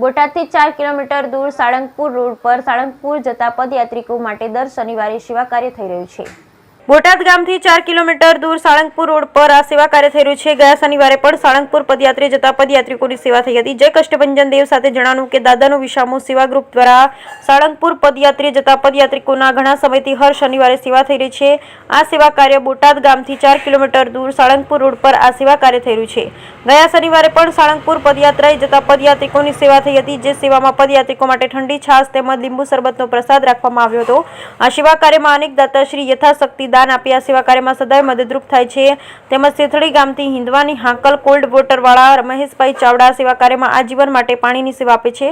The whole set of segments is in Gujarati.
બોટાદથી ચાર કિલોમીટર દૂર સાળંગપુર રોડ પર સાળંગપુર જતા પદયાત્રિકો માટે દર શનિવારે સેવા કાર્ય થઈ રહ્યું છે. બોટાદ ગામથી ચાર કિલોમીટર દૂર સાળંગપુર રોડ પર આ સેવા કાર્ય થઈ રહ્યું છે. ગયા શનિવારે પણ સાળંગપુર પદયાત્રી જતા પદયાત્રિકોની સેવા થઈ હતી. જય કષ્ટભંજન દેવ સાથે જણાવ્યું કે દાદાનું વિશામુ સેવા ગ્રુપ દ્વારા સાળંગપુર પદયાત્રી જતા પદયાત્રિકોના ઘણા સમયથી હર શનિવારે સેવા થઈ રહી છે. આ સેવા કાર્ય બોટાદ ગામથી ચાર કિલોમીટર દૂર સાળંગપુર રોડ પર આ સેવા કાર્ય થઈ રહ્યું છે. ગયા શનિવારે પણ સાળંગપુર પદયાત્રાએ જતા પદયાત્રિકોની સેવા થઈ હતી, જે સેવામાં પદયાત્રિકો માટે ઠંડી છાશ તેમજ લીંબુ શરબતનો પ્રસાદ રાખવામાં આવ્યો હતો. આ સેવા કાર્યમાં અનેક દાતાશ્રી યથાશક્તિ દાન આપી સેવા કાર્યમાં સદાય મદદરૂપ થાય છે. તેમજ સેથળી ગામથી હિંદવાની હાંકલ કોલ્ડ વોટરવાળા મહેશભાઈ ચાવડા સેવા કાર્યમાં આજીવન માટે પાણીની સેવા આપે છે.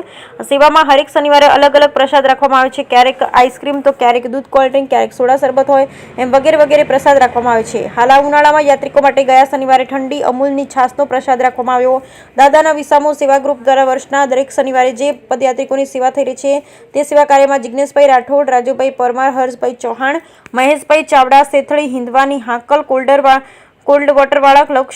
સેવામાં હરેક શનિવારે અલગ અલગ પ્રસાદ રાખવામાં આવે છે. ક્યારેક આઈસ્ક્રીમ તો ક્યારેક દૂધ કોલ્ડ ડ્રિંક, ક્યારેક સોડા શરબત હોય એમ વગેરે વગેરે પ્રસાદ રાખવામાં આવે છે. હાલ ઉનાળામાં યાત્રિકો માટે ગયા શનિવારે ઠંડી, અમૂલની છાશનો પ્રસાદ રાખવામાં આવ્યો. દાદાના વિસામો સેવા ગ્રુપ દ્વારા વર્ષના દરેક શનિવારે જે પદયાત્રિકોની સેવા થઈ રહી છે તે સેવા કાર્યમાં જિજ્ઞેશભાઈ રાઠોડ, રાજુભાઈ પરમાર, હર્ષભાઈ ચૌહાણ, મહેશભાઈ ચાવડા સેથળી હિંદવાની હાંકલ, કોલ્ડરવા કોલ્ડ વોટરવાળા લોક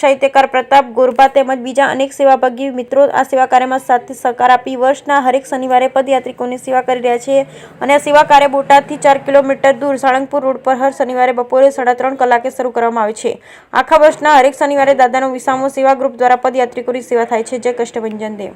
પ્રતાપ ગોરબા તેમજ બીજા અનેક સેવાભાગી મિત્રો આ સેવા કાર્યમાં સાથે સહકાર આપી વર્ષના હરેક શનિવારે પદયાત્રિકોની સેવા કરી રહ્યા છે અને આ સેવા કાર્ય બોટાદથી ચાર કિલોમીટર દૂર સાળંગપુર રોડ પર હર શનિવારે બપોરે સાડા ત્રણ કલાકે શરૂ કરવામાં આવે છે. આખા વર્ષના હરેક શનિવારે દાદાનો વિસામો સેવા ગ્રુપ દ્વારા પદયાત્રિકોની સેવા થાય છે. જય કષ્ટભંજન દેવ.